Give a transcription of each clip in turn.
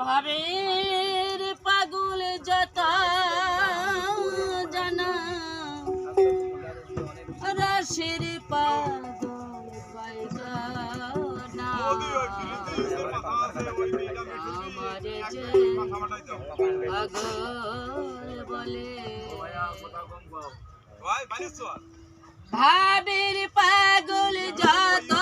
ভাবের পাগল যত জানা। রসের পাগল পাইগানা আমারে যে পাগল বলে। ভাবের পাগল যত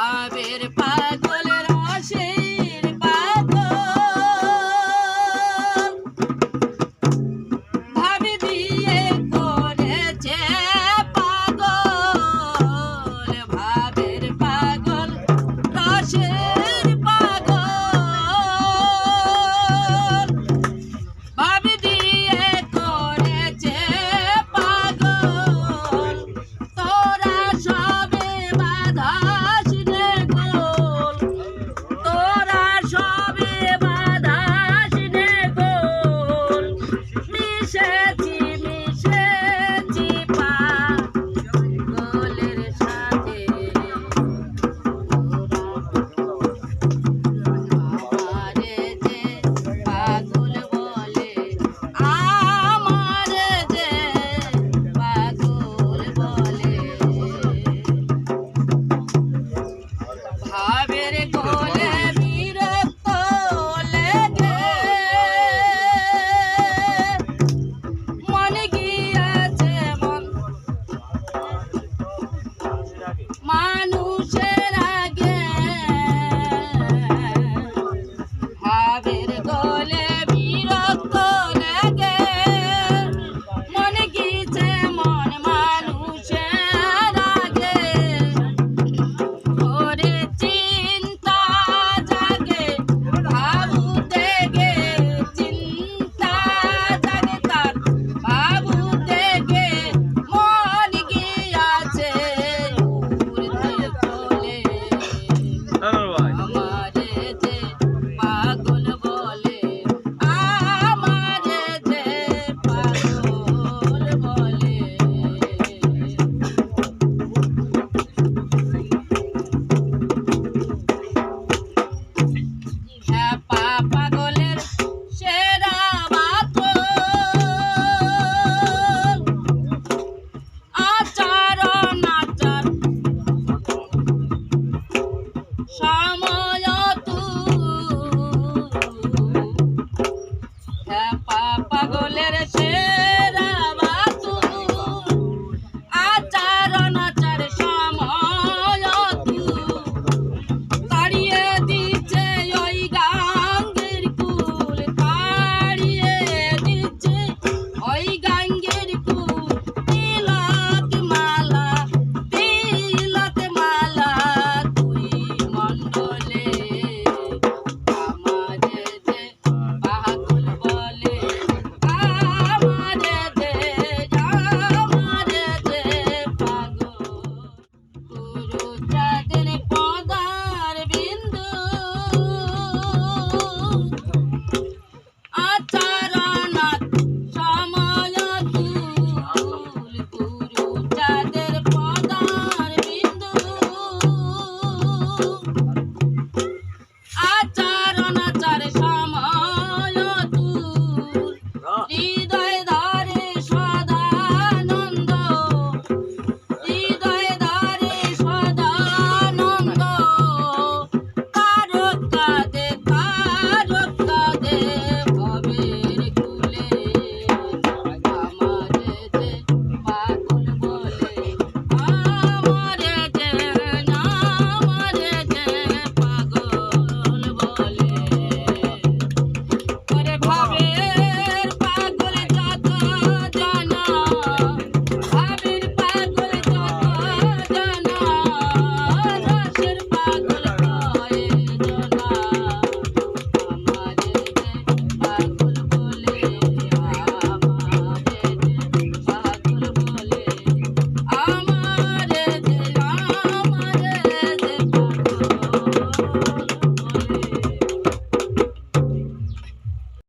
ভাবের পাত 沙漠。